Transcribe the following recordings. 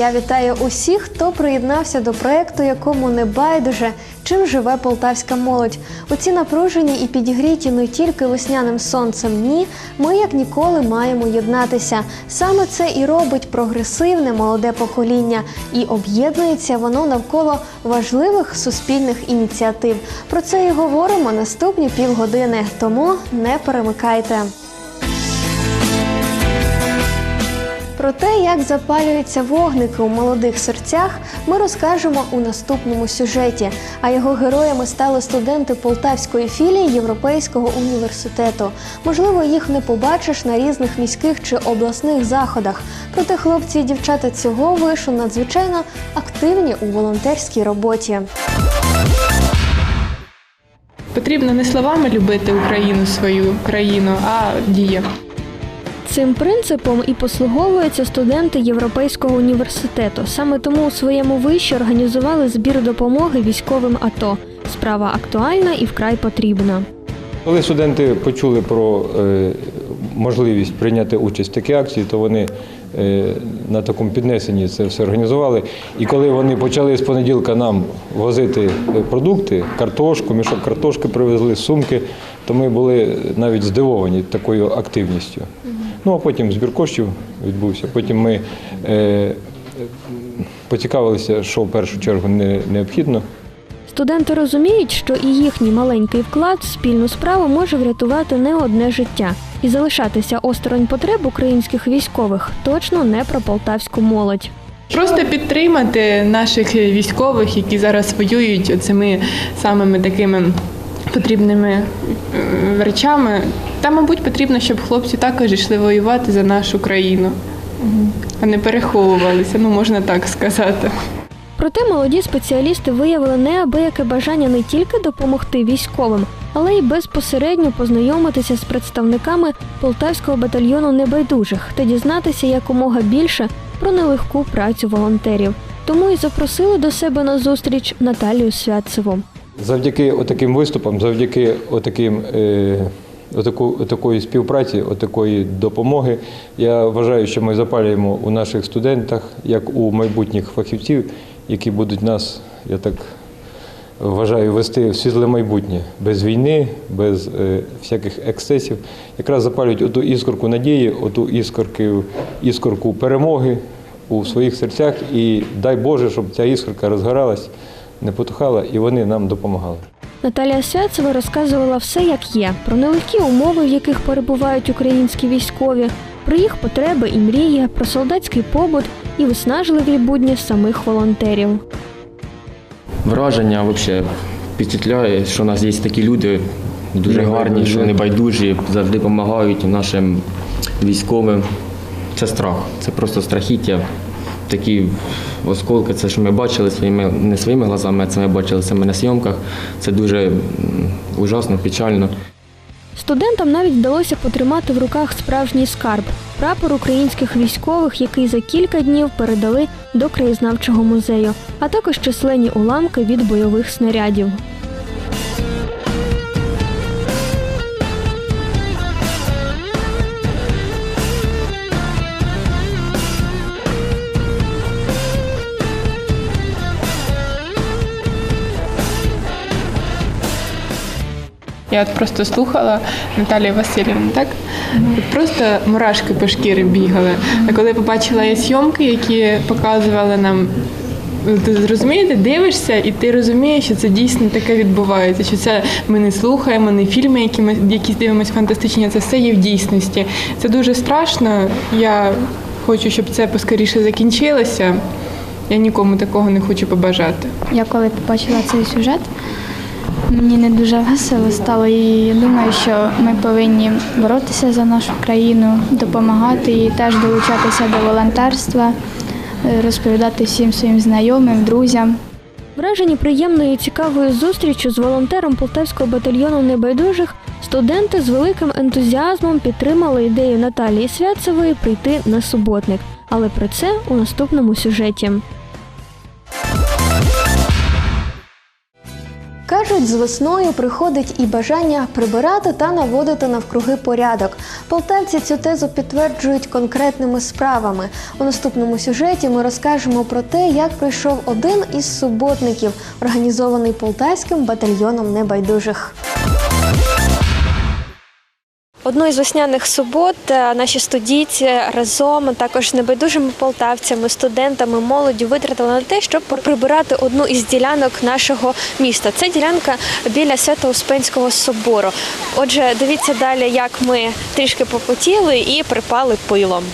Я вітаю усіх, хто приєднався до проекту, якому не байдуже, чим живе полтавська молодь. У ці напружені і підігріті не тільки весняним сонцем. Ні, ми як ніколи маємо єднатися. Саме це і робить прогресивне молоде покоління, і об'єднується воно навколо важливих суспільних ініціатив. Про це і говоримо наступні півгодини. Тому не перемикайте. Про те, як запалюються вогники у молодих серцях, ми розкажемо у наступному сюжеті. А його героями стали студенти Полтавської філії Європейського університету. Можливо, їх не побачиш на різних міських чи обласних заходах. Проте хлопці і дівчата цього вишу надзвичайно активні у волонтерській роботі. Потрібно не словами любити Україну, свою країну, а діями. Цим принципом і послуговуються студенти Європейського університету. Саме тому у своєму виші організували збір допомоги військовим АТО. Справа актуальна і вкрай потрібна. Коли студенти почули про е, можливість прийняти участь в такій акції, то вони е, на такому піднесенні це все організували. І коли вони почали з понеділка нам возити продукти, картошку, мішок картошки привезли, сумки, то ми були навіть здивовані такою активністю. Ну а потім збір коштів відбувся. Потім ми е, поцікавилися, що в першу чергу не, необхідно. Студенти розуміють, що і їхній маленький вклад в спільну справу може врятувати не одне життя. І залишатися осторонь потреб українських військових точно не про полтавську молодь. Просто підтримати наших військових, які зараз воюють цими самими такими потрібними речами. Та, мабуть, потрібно, щоб хлопці також йшли воювати за нашу країну, а не переховувалися, ну можна так сказати. Проте молоді спеціалісти виявили неабияке бажання не тільки допомогти військовим, але й безпосередньо познайомитися з представниками полтавського батальйону небайдужих та дізнатися якомога більше про нелегку працю волонтерів. Тому і запросили до себе на зустріч Наталію Святцеву. Завдяки отаким виступам, завдяки отаким, е, отаку, отакої співпраці, отакої допомоги, я вважаю, що ми запалюємо у наших студентах, як у майбутніх фахівців, які будуть нас, я так вважаю, вести в світле майбутнє, без війни, без е, всяких ексцесів. Якраз запалюють оту іскорку надії, оту іскорку, іскорку перемоги у своїх серцях. І дай Боже, щоб ця іскорка розгоралась, не потухала, і вони нам допомагали. Наталія Святцева розказувала все як є: про нелегкі умови, в яких перебувають українські військові, про їх потреби і мрії, про солдатський побут і виснажливі будні самих волонтерів. Враження взагалі впечатляє, що у нас є такі люди дуже гарні, що не байдужі, завжди допомагають нашим військовим. Це страх, це просто страхіття. Такі осколки, це що ми бачили своїми не своїми глазами, а це ми бачили саме на зйомках. Це дуже ужасно, печально. Студентам навіть вдалося потримати в руках справжній скарб прапор українських військових, який за кілька днів передали до краєзнавчого музею, а також численні уламки від бойових снарядів. Я от просто слухала Наталію Васильівну, так? Просто мурашки по шкірі бігали. А коли побачила я зйомки, які показували нам, ти розумієте, дивишся, і ти розумієш, що це дійсно таке відбувається. Що це ми не слухаємо, не фільми, які ми якісь дивимося фантастичні, це все є в дійсності. Це дуже страшно. Я хочу, щоб це поскоріше закінчилося. Я нікому такого не хочу побажати. Я коли побачила цей сюжет, мені не дуже весело стало. І я думаю, що ми повинні боротися за нашу країну, допомагати і теж долучатися до волонтерства, е, розповідати всім своїм знайомим, друзям. Вражені приємною і цікавою зустрічю з волонтером полтавського батальйону небайдужих, студенти з великим ентузіазмом підтримали ідею Наталії Святцевої прийти на суботник. Але про це у наступному сюжеті. Кажуть, з весною приходить і бажання прибирати та наводити навкруги порядок. Полтавці цю тезу підтверджують конкретними справами. У наступному сюжеті ми розкажемо про те, як пройшов один із суботників, організований полтавським батальйоном небайдужих. Одну із весняних субот наші студійці разом також небайдужими полтавцями, студентами, молоддю витратили на те, щоб прибирати одну із ділянок нашого міста. Це ділянка біля Свято-Успенського собору. Отже, дивіться далі, як ми трішки попотіли і припали пилом.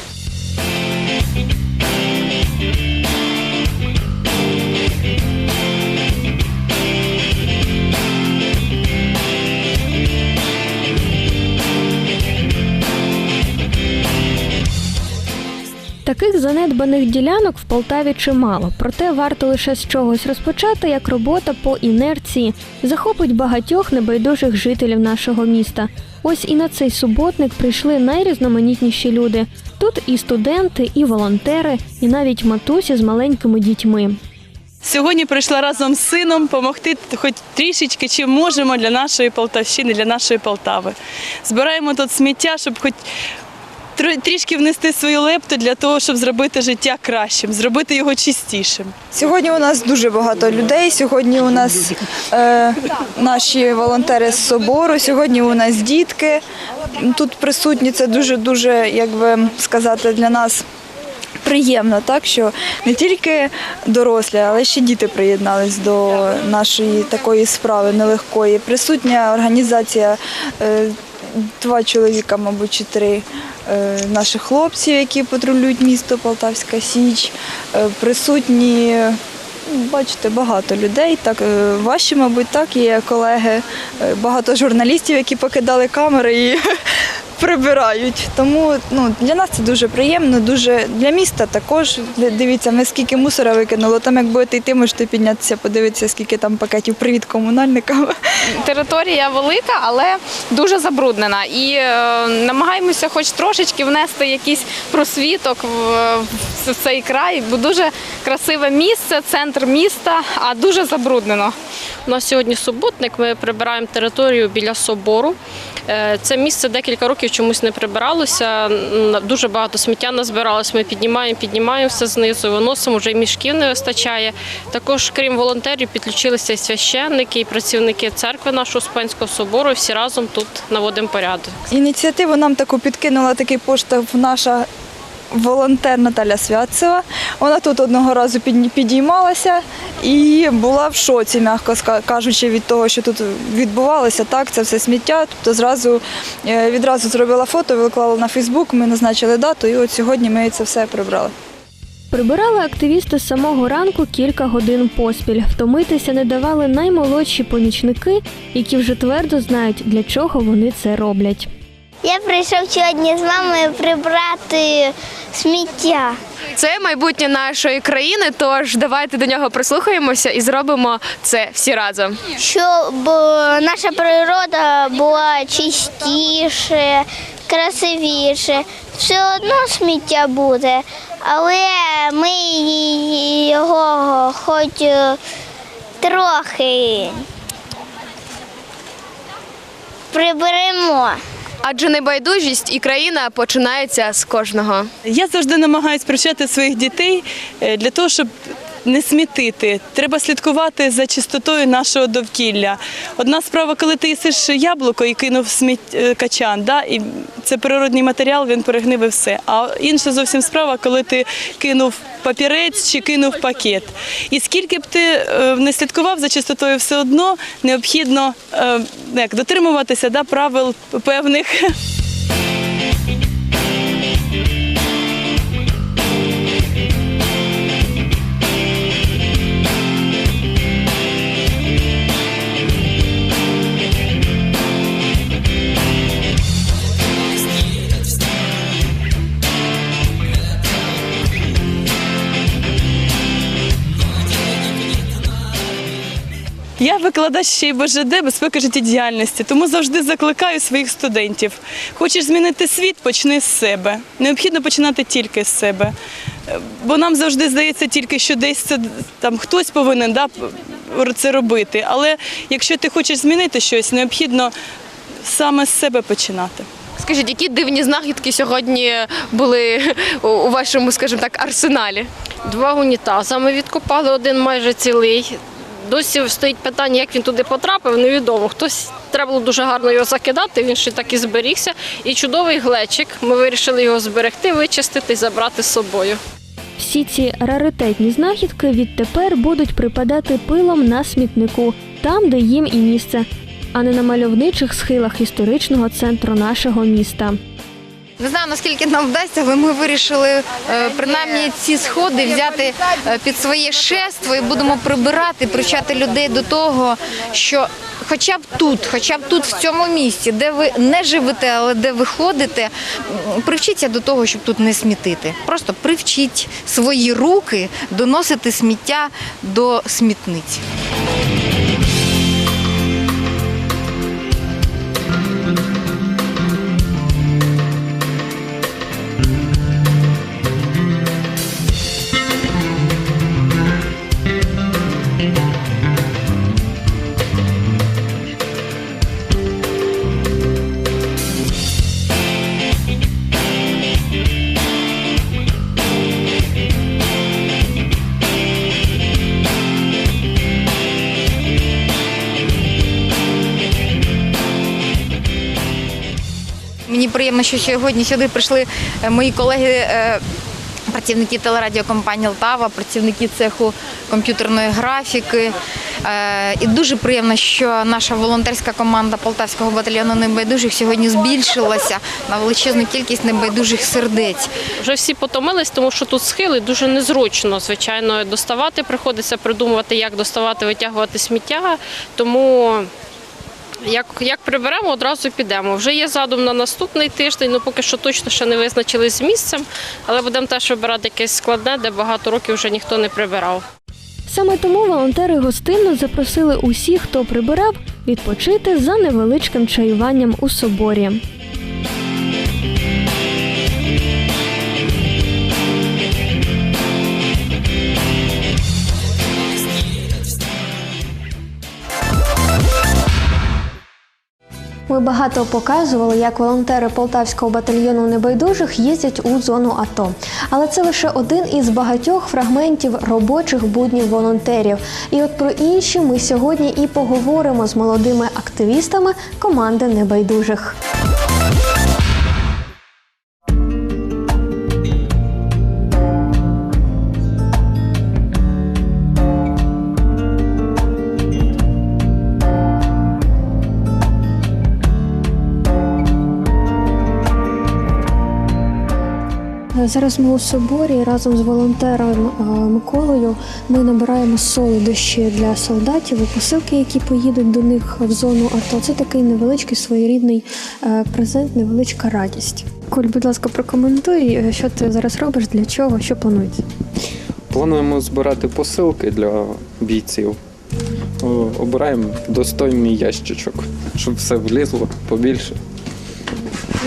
Таких занедбаних ділянок в Полтаві чимало, проте варто лише з чогось розпочати, як робота по інерції захопить багатьох небайдужих жителів нашого міста. Ось і на цей суботник прийшли найрізноманітніші люди. Тут і студенти, і волонтери, і навіть матусі з маленькими дітьми. Сьогодні прийшла разом з сином допомогти хоч трішечки, чим можемо для нашої Полтавщини, для нашої Полтави. Збираємо тут сміття, щоб хоч трішки внести свою лепту для того, щоб зробити життя кращим, зробити його чистішим. Сьогодні у нас дуже багато людей. Сьогодні у нас е, наші волонтери з собору. Сьогодні у нас дітки тут присутні. Це дуже дуже, як би сказати, для нас. Приємно, так що не тільки дорослі, але ще діти приєднались до нашої такої справи нелегкої. Присутня організація е, два чоловіка, мабуть, чи три е, наших хлопців, які патрулюють місто Полтавська Січ. Е, Присутні, ну, бачите, багато людей. Так, е, ваші, мабуть, так, є колеги, багато журналістів, які покидали камери і прибирають. Тому ну, для нас це дуже приємно, дуже для міста також. Дивіться, ми скільки мусора викинуло. Там як будете йти, можете піднятися, подивитися, скільки там пакетів. Привіт комунальникам. Територія велика, але дуже забруднена. І е, намагаємося хоч трошечки внести якийсь просвіток в, в цей край, бо дуже красиве місце, центр міста, а дуже забруднено. У нас сьогодні суботник. Ми прибираємо територію біля собору. Е, Це місце декілька років чомусь не прибиралося. Дуже багато сміття назбиралось. Ми піднімаємо, піднімаємо все знизу, виносимо, вже й мішків не вистачає. Також, крім волонтерів, підключилися і священники, і працівники церкви нашого Успенського собору. Всі разом тут наводимо порядок. Ініціативу нам таку підкинула такий поштовх наша волонтер Наталя Святцева. Вона тут одного разу підіймалася і була в шоці, м'яко кажучи, від того, що тут відбувалося. Так, це все сміття. Тобто зразу е, відразу зробила фото, виклала на Фейсбук. Ми назначили дату, і от сьогодні ми це все прибрали. Прибирали активісти з самого ранку кілька годин поспіль. Втомитися не давали наймолодші помічники, які вже твердо знають, для чого вони це роблять. Я прийшов сьогодні з мамою прибрати сміття. Це майбутнє нашої країни, тож давайте до нього прислухаємося і зробимо це всі разом. Щоб наша природа була чистіше, красивіше. Все одно сміття буде, але ми його хоч трохи приберемо. Адже небайдужість і країна починається з кожного. Я завжди намагаюся привчати своїх дітей е, для того, щоб не смітити. Треба слідкувати за чистотою нашого довкілля. Одна справа, коли ти їсиш яблуко і кинув сміт е, качан, да, і це природний матеріал, він перегнив і все. А інша зовсім справа, коли ти кинув папірець чи кинув пакет. І скільки б ти е, не слідкував за чистотою, все одно необхідно е, як, дотримуватися да, правил певних. Я викладач ще й БЖД безпеки життєдіяльності, тому завжди закликаю своїх студентів. Хочеш змінити світ, почни з себе. Необхідно починати тільки з себе. Бо нам завжди здається тільки, що десь це там хтось повинен да, це робити. Але якщо ти хочеш змінити щось, необхідно саме з себе починати. Скажіть, які дивні знахідки сьогодні були у- у вашому, скажімо так, арсеналі? Два унітази ми відкопали, один майже цілий. Досі стоїть питання, як він туди потрапив, невідомо. Хтось треба було дуже гарно його закидати, він ще так і зберігся. І чудовий глечик. Ми вирішили його зберегти, вичистити і забрати з собою. Всі ці раритетні знахідки відтепер будуть припадати пилом на смітнику, там, де їм і місце, а не на мальовничих схилах історичного центру нашого міста. Не знаю, наскільки нам вдасться, але ми вирішили е, принаймні ці сходи взяти е, під своє шество і будемо прибирати, привчати людей до того, що хоча б тут, хоча б тут, в цьому місці, де ви не живете, але де ви ходите, привчіться до того, щоб тут не смітити. Просто привчіть свої руки доносити сміття до смітниць. Приємно, що сьогодні сюди прийшли е, мої колеги. е, Працівники телерадіокомпанії Лтава, працівники цеху комп'ютерної графіки. Е, І дуже приємно, що наша волонтерська команда Полтавського батальйону небайдужих сьогодні збільшилася на величезну кількість небайдужих сердець. Вже всі потомились, тому що тут схили дуже незручно. Звичайно, доставати приходиться придумувати, як доставати, витягувати сміття. Тому як, як приберемо, одразу підемо. Вже є задум на наступний тиждень. Ну поки що точно ще не визначились з місцем, але будемо теж вибирати якесь складне, де багато років вже ніхто не прибирав. Саме тому волонтери гостинно запросили усіх, хто прибирав, відпочити за невеличким чаюванням у соборі. Ми багато показували, як волонтери полтавського батальйону небайдужих їздять у зону АТО. Але це лише один із багатьох фрагментів робочих буднів волонтерів. І от про інші ми сьогодні і поговоримо з молодими активістами команди небайдужих. Зараз ми у соборі разом з волонтером е, Миколою ми набираємо солодощі для солдатів і посилки, які поїдуть до них в зону АТО. Це такий невеличкий своєрідний е, презент, невеличка радість. Коль, будь ласка, прокоментуй, е, що ти зараз робиш, для чого, що планується. Плануємо збирати посилки для бійців. Обираємо достойний ящичок, щоб все влізло побільше.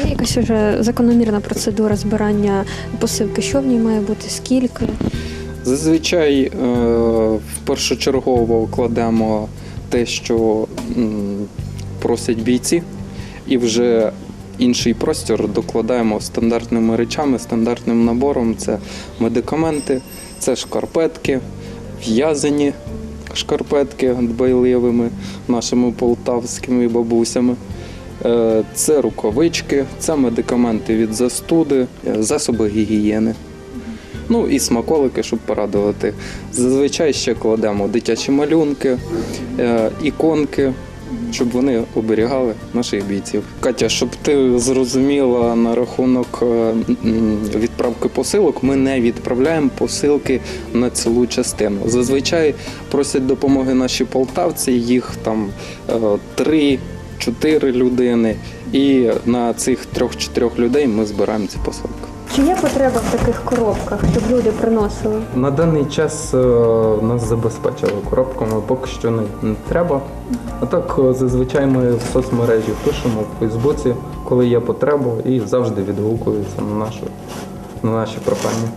Є якась вже закономірна процедура збирання посилки. Що в ній має бути, скільки? Зазвичай е, першочергово кладемо те, що просять бійці, і вже інший простір докладаємо стандартними речами, стандартним набором. Це медикаменти, це шкарпетки, в'язані шкарпетки дбайливими нашими полтавськими бабусями. Е, Це рукавички, це медикаменти від застуди, е, засоби гігієни. Ну і смаколики, щоб порадувати. Зазвичай ще кладемо дитячі малюнки, е, іконки, щоб вони оберігали наших бійців. Катя, щоб ти зрозуміла на рахунок відправки посилок, ми не відправляємо посилки на цілу частину. Зазвичай просять допомоги наші полтавці, їх там три. Чотири людини, і на цих трьох-чотирьох людей ми збираємо ці посилки. Чи є потреба в таких коробках, щоб люди приносили? На даний час е, нас забезпечили коробками, поки що не, не треба. А так е, зазвичай ми в соцмережі пишемо в Фейсбуці, коли є потреба, і завжди відгукуються на нашу на наші прохання.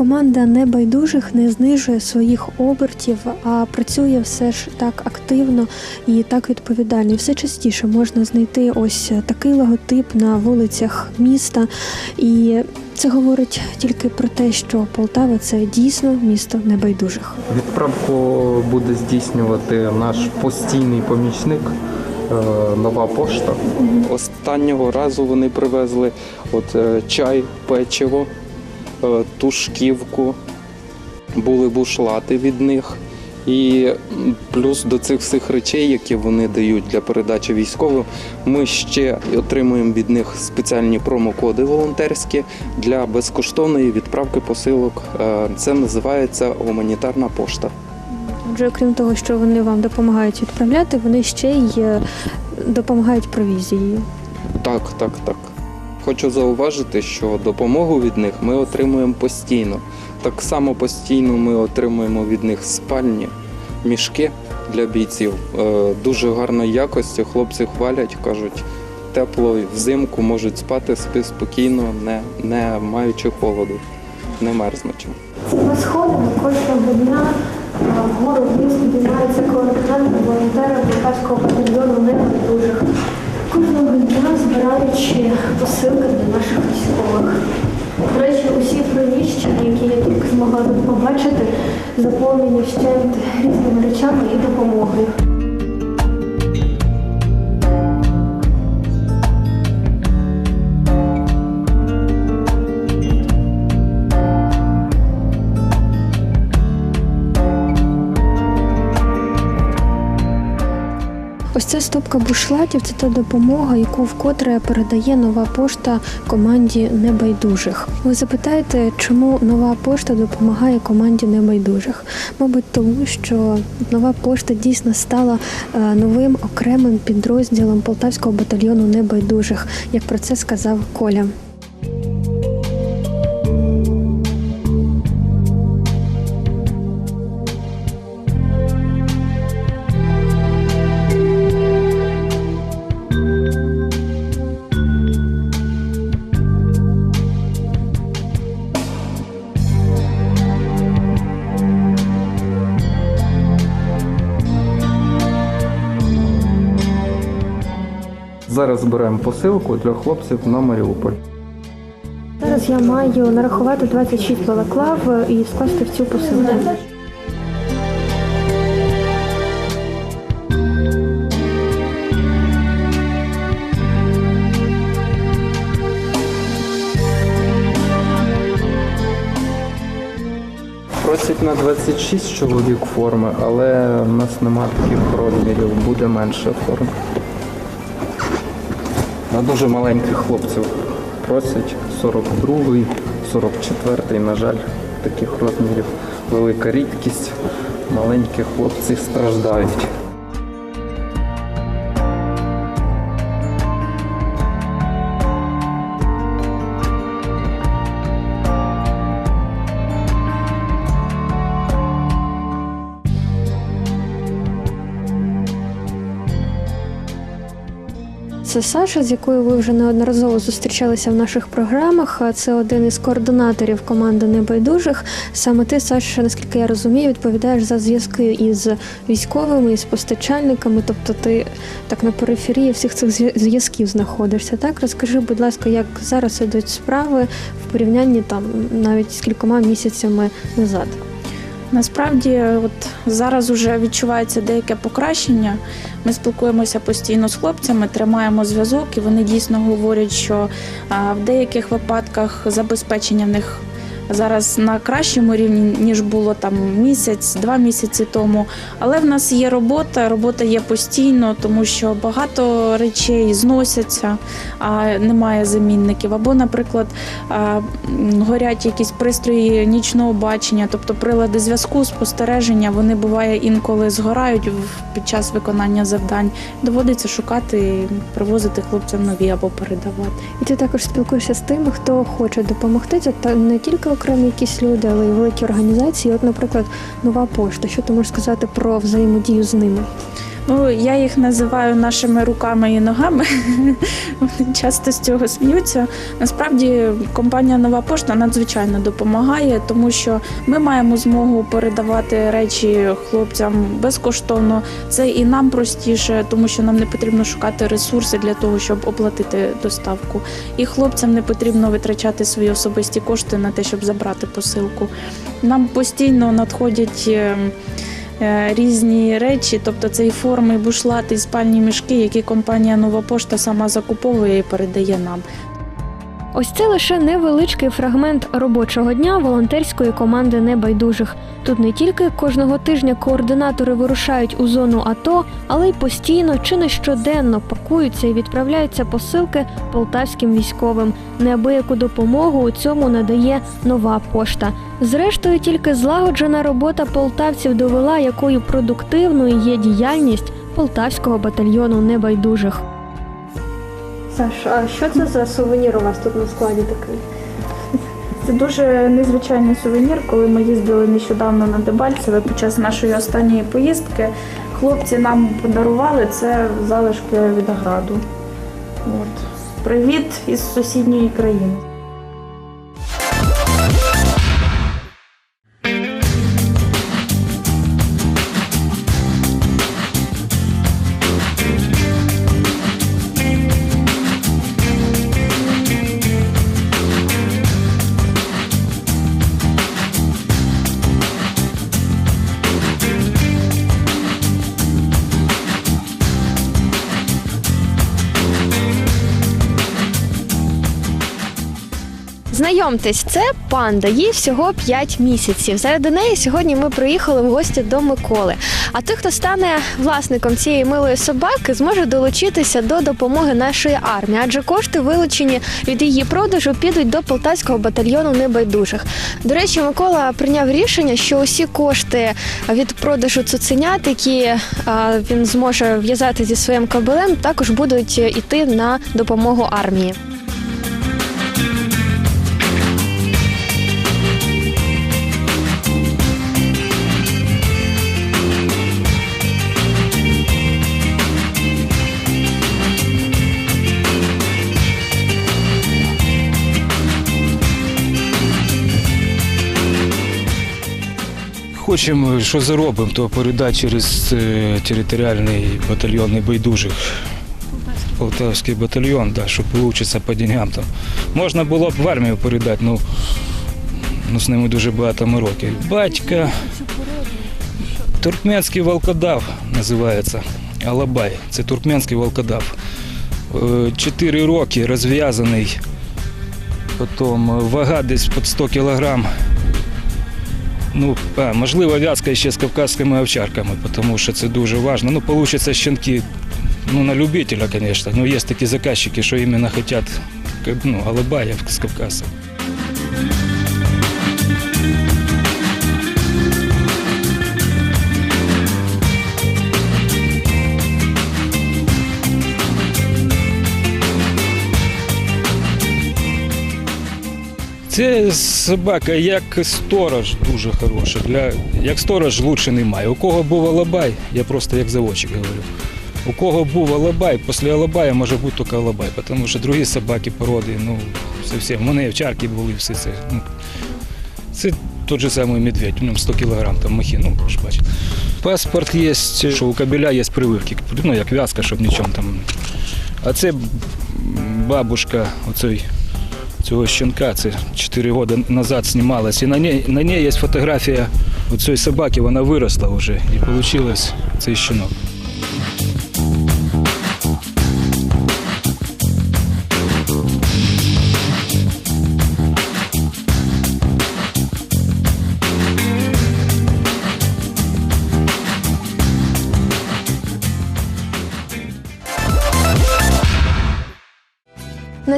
Команда небайдужих не знижує своїх обертів, а працює все ж так активно і так відповідально. І все частіше можна знайти ось такий логотип на вулицях міста. І це говорить тільки про те, що Полтава це дійсно місто небайдужих. Відправку буде здійснювати наш постійний помічник. е, Нова пошта. Останнього разу вони привезли от, е, чай, печиво, е, тушківку, були бушлати від них. І плюс до цих всіх речей, які вони дають для передачі військовим, ми ще отримуємо від них спеціальні промокоди волонтерські для безкоштовної відправки посилок. Е, Це називається гуманітарна пошта. Отже, окрім того, що вони вам допомагають відправляти, вони ще й е, допомагають провізією. Так, так, так. Хочу зауважити, що допомогу від них ми отримуємо постійно. Так само постійно ми отримуємо від них спальні, мішки для бійців. Е, Дуже гарної якості. Хлопці хвалять, кажуть, тепло взимку можуть спати спи спокійно, не, не маючи холоду, не мерзнучи. Цими сходами кожного дня е, вгору вниз піднімаються координати волонтери Полтавського батальйону небайдужих. Кожного дня збираючи посилки для наших військових. До речі, усі приміщення, які я тільки змогла побачити, заповнені вщент різними речами і допомогою. Стопка бушлатів це та допомога, яку вкотре передає нова пошта команді небайдужих. Ви запитаєте, чому нова пошта допомагає команді небайдужих? Мабуть, тому що нова пошта дійсно стала е, новим окремим підрозділом полтавського батальйону небайдужих, як про це сказав Коля. Зараз збираємо посилку для хлопців на Маріуполь. Зараз я маю нарахувати 26 балаклав і скласти в цю посилку. Просять на 26 чоловік форми, але в нас нема таких розмірів, буде менше форм. На дуже маленьких хлопців просять 42-й, 44-й, на жаль, таких розмірів. Велика рідкість. Маленькі хлопці страждають. Це Саша, з якою ви вже неодноразово зустрічалися в наших програмах. Це один із координаторів команди небайдужих. Саме ти, Саша, наскільки я розумію, відповідаєш за зв'язки із військовими, із постачальниками. Тобто ти так на периферії всіх цих зв'язків знаходишся. Так розкажи, будь ласка, як зараз ідуть справи в порівнянні там навіть з кількома місяцями назад. Насправді, от зараз вже відчувається деяке покращення. Ми спілкуємося постійно з хлопцями, тримаємо зв'язок, і вони дійсно говорять, що в деяких випадках забезпечення в них зараз на кращому рівні, ніж було там місяць, два місяці тому. Але в нас є робота, робота є постійно, тому що багато речей зносяться, а немає замінників. Або, наприклад, горять якісь пристрої нічного бачення, тобто прилади зв'язку, спостереження, вони буває інколи згорають під час виконання завдань. Доводиться шукати, привозити хлопцям нові або передавати. І ти також спілкуєшся з тими, хто хоче допомогти. Це не тільки окремі якісь люди, але й великі організації. От, наприклад, нова пошта. Що ти можеш сказати про взаємодію з ними? Ну, я їх називаю нашими руками і ногами. Вони часто з цього сміються. Насправді компанія Нова пошта надзвичайно допомагає, тому що ми маємо змогу передавати речі хлопцям безкоштовно. Це і нам простіше, тому що нам не потрібно шукати ресурси для того, щоб оплатити доставку. І хлопцям не потрібно витрачати свої особисті кошти на те, щоб забрати посилку. Нам постійно надходять. Е, Різні речі, тобто це і форми, бушлати, і спальні мішки, які компанія Нова пошта сама закуповує і передає нам. Ось це лише невеличкий фрагмент робочого дня волонтерської команди небайдужих. Тут не тільки кожного тижня координатори вирушають у зону АТО, але й постійно чи не щоденно пакуються і відправляються посилки полтавським військовим. Неабияку допомогу у цьому надає нова пошта. Зрештою, тільки злагоджена робота полтавців довела, якою продуктивною є діяльність полтавського батальйону небайдужих. Саш, а що це за сувенір у вас тут на складі такий? Це дуже незвичайний сувенір. Коли ми їздили нещодавно на Дебальцеве під час нашої останньої поїздки, хлопці нам подарували це залишки від Аграду. От. Привіт із сусідньої країни. Знайомтесь, це панда. Їй всього 5 місяців. Заради неї сьогодні ми приїхали в гості до Миколи. А той, хто стане власником цієї милої собаки, зможе долучитися до допомоги нашої армії, адже кошти, вилучені від її продажу, підуть до полтавського батальйону небайдужих. До речі, Микола прийняв рішення, що усі кошти від продажу цуценят, які він зможе в'язати зі своїм кобелем, також будуть йти на допомогу армії. Хочемо, що заробимо, то передати через е, територіальний батальйон небайдужих. Полтавський батальйон, да, щоб вивчитися по деньгам там. Можна було б в армію передати, ну, ну з ними дуже багато мороки. Батька, туркменський волкодав називається. Алабай. Це туркменський волкодав. Е, Чотири роки розв'язаний. Потім вага десь під 100 кілограм. Ну, можливо, в'язка ще з кавказськими овчарками, тому що це дуже важливо. Ну, получаться щенки ну, на любителя, звісно. Ну, є такі заказчики, що іменно хочуть ну, алабаїв з Кавказа. Це собака як сторож дуже хороша. Для, як сторож лучше немає. У кого був алабай, я просто як заводчик говорю. У кого був алабай, після алабая може бути тільки алабай, тому що другі собаки породи, ну, зовсім. У мене овчарки були, все це. Ну, це той же самий медведь, у ньому 100 кг там махи, ну, ж бачите. Паспорт є, що у кабеля є прививки, ну, як в'язка, щоб нічого там. А це бабушка оцей цього щенка, це 4 роки назад знімалася. І на ній, на ній є фотографія цієї собаки, вона виросла вже і вийшло цей щенок.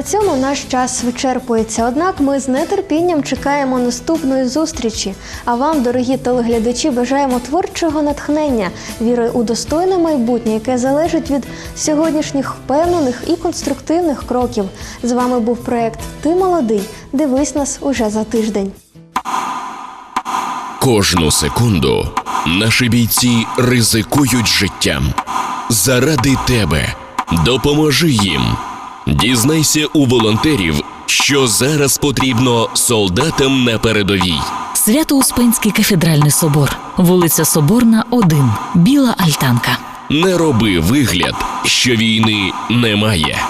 Цьому наш час вичерпується. Однак ми з нетерпінням чекаємо наступної зустрічі. А вам, дорогі телеглядачі, бажаємо творчого натхнення, віри у достойне майбутнє, яке залежить від сьогоднішніх впевнених і конструктивних кроків. З вами був проект Ти молодий. Дивись нас уже за тиждень. Кожну секунду наші бійці ризикують життям, заради тебе. Допоможи їм. Дізнайся у волонтерів, що зараз потрібно солдатам на передовій. Свято-Успенський кафедральний собор, вулиця Соборна, 1, Біла Альтанка. Не роби вигляд, що війни немає.